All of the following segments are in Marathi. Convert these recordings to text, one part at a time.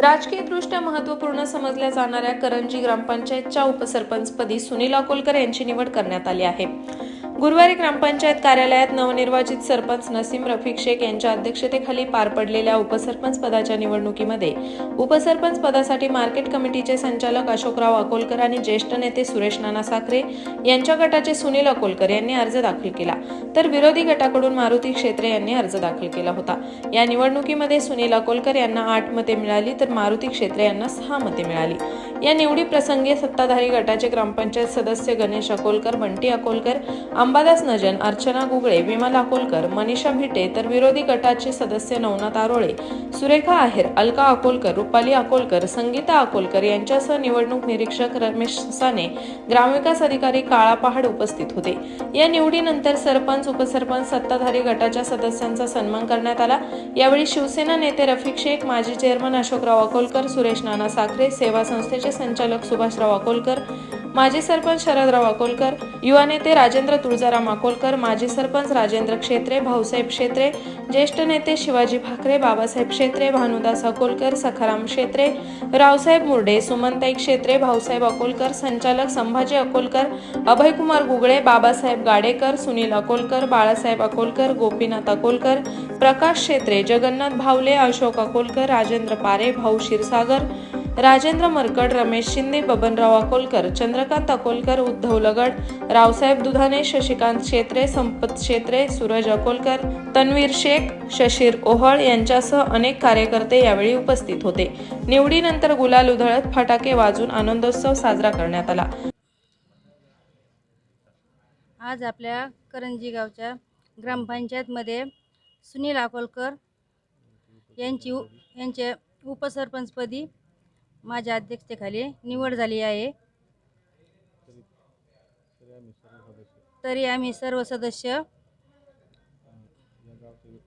राजकीयदृष्ट्या महत्त्वपूर्ण समजल्या जाणाऱ्या करंजी ग्रामपंचायतच्या उपसरपंचपदी सुनील अकोलकर यांची निवड करण्यात आली आहे. गुरुवारी ग्रामपंचायत कार्यालयात नवनिर्वाचित सरपंच नसीम रफिक शेख यांच्या अध्यक्षतेखाली पार पडलेल्या उपसरपंच पदाच्या निवडणुकीमध्ये उपसरपंच पदासाठी मार्केट कमिटीचे संचालक अशोकराव अकोलकर आणि ज्येष्ठ नेते सुरेश नाना साखरे यांच्या गटाचे सुनील अकोलकर यांनी अर्ज दाखल केला. तर विरोधी गटाकडून मारुती क्षेत्रे यांनी अर्ज दाखल केला होता. या निवडणुकीमध्ये सुनील अकोलकर यांना आठ मते मिळाली तर मारुती क्षेत्रे यांना सहा मते मिळाली. या निवडी प्रसंगी सत्ताधारी गटाचे ग्रामपंचायत सदस्य गणेश अकोलकर बंटी अकोलकर अंबादास नजन अर्चना गुगळे विमल अकोलकर मनीषा भिटे तर विरोधी गटाचे सदस्य नवनाथ आरोळे सुरेखा आहेर अलका अकोलकर रुपाली अकोलकर संगीता अकोलकर यांच्यासह निवडणूक निरीक्षक रमेश साने ग्रामविकास अधिकारी काळा पहाड उपस्थित होते. या निवडीनंतर सरपंच उपसरपंच सत्ताधारी गटाच्या सदस्यांचा सन्मान करण्यात आला. यावेळी शिवसेना नेते रफिक शेख माजी चेअरमन अशोकराव अकोलकर सुरेश नाना साखरे सेवा संस्थेचे संचालक सुभाषराव अकोलकर माजी सरपंच शरदराव अकोलकर युवा नेते राजेंद्र तुळजाराम अकोलकर माजी सरपंच राजेंद्र क्षेत्रे भाऊसाहेब क्षेत्रे ज्येष्ठ नेते शिवाजी भाकरे बाबासाहेब क्षेत्रे भानुदास अकोलकर सखाराम क्षेत्रे रावसाहेब मुर्डे सुमनताई क्षेत्रे भाऊसाहेब अकोलकर संचालक संभाजी अकोलकर अभयकुमार गुगळे बाबासाहेब गाडेकर सुनील अकोलकर बाळासाहेब अकोलकर गोपीनाथ अकोलकर प्रकाश क्षेत्रे जगन्नाथ भावले अशोक अकोलकर राजेंद्र पारे भाऊ क्षीरसागर राजेंद्र मरकड रमेश शिंदे बबनराव अकोलकर चंद्रकांत अकोलकर उद्धव लगड रावसाहेब दुधाने शशिकांत क्षेत्रे संपत क्षेत्रे सूरज अकोलकर तन्वीर शेख शशीर ओहळ यांच्यासह अनेक कार्यकर्ते यावेळी उपस्थित होते. निवडीनंतर गुलाल उधळत फटाके वाजून आनंदोत्सव साजरा करण्यात आला. आज आपल्या करंजी गावच्या ग्रामपंचायतमध्ये सुनील अकोलकर यांची यांचे यांच्या उपसरपंचपदी माझ्या अध्यक्षतेखाली निवड झाली आहे. तरी आम्ही सर्व सदस्य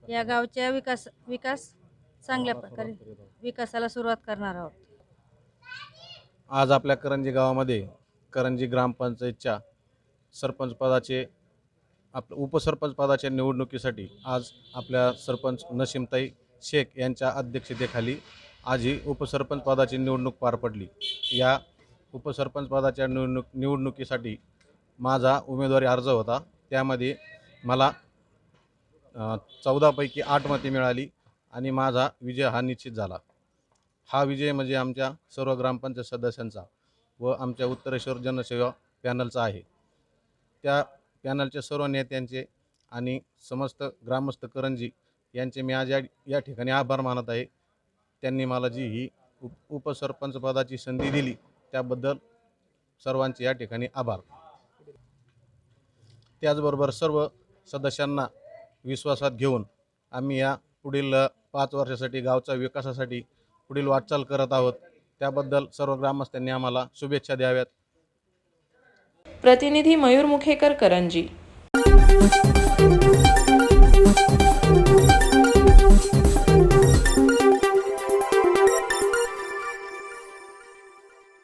या गावच्या विकास विकास चांगल्या प्रकारे विकासाला सुरुवात करणार आहोत. आज आपल्या करंजी गावामध्ये करंजी ग्रामपंचायतच्या सरपंच पदाचे आप उपसरपंच पदाच्या निवडणुकीसाठी आज आपल्या सरपंच नसीमताई शेख यांच्या अध्यक्षतेखाली आज ही उपसरपंच पदाची निवडणूक पार पडली. या उपसरपंच पदाच्या निवडणूक निवडणुकीसाठी माझा उमेदवारी अर्ज होता. त्यामध्ये मला चौदापैकी आठ मते मिळाली आणि माझा विजय हा निश्चित झाला. हा विजय म्हणजे आमच्या सर्व ग्रामपंचायत सदस्यांचा व आमच्या उत्तरेश्वर जनसेवा पॅनलचा आहे. त्या पॅनलच्या सर्व नेत्यांचे आणि समस्त ग्रामस्थ करंजी यांचे मी आज या या ठिकाणी आभार मानत आहे. त्यांनी मला जी ही उप उपसरपंचपदाची संधी दिली त्याबद्दल सर्वांचे या ठिकाणी आभार. त्याचबरोबर सर्व सदस्यांना विश्वासात घेऊन आम्ही या पुढील पाच वर्षासाठी गावच्या विकासासाठी पुढील वाटचाल करत आहोत. त्याबद्दल सर्व ग्रामस्थांनी आम्हाला शुभेच्छा द्याव्यात. प्रतिनिधी मयूर मुखेकर करंजी.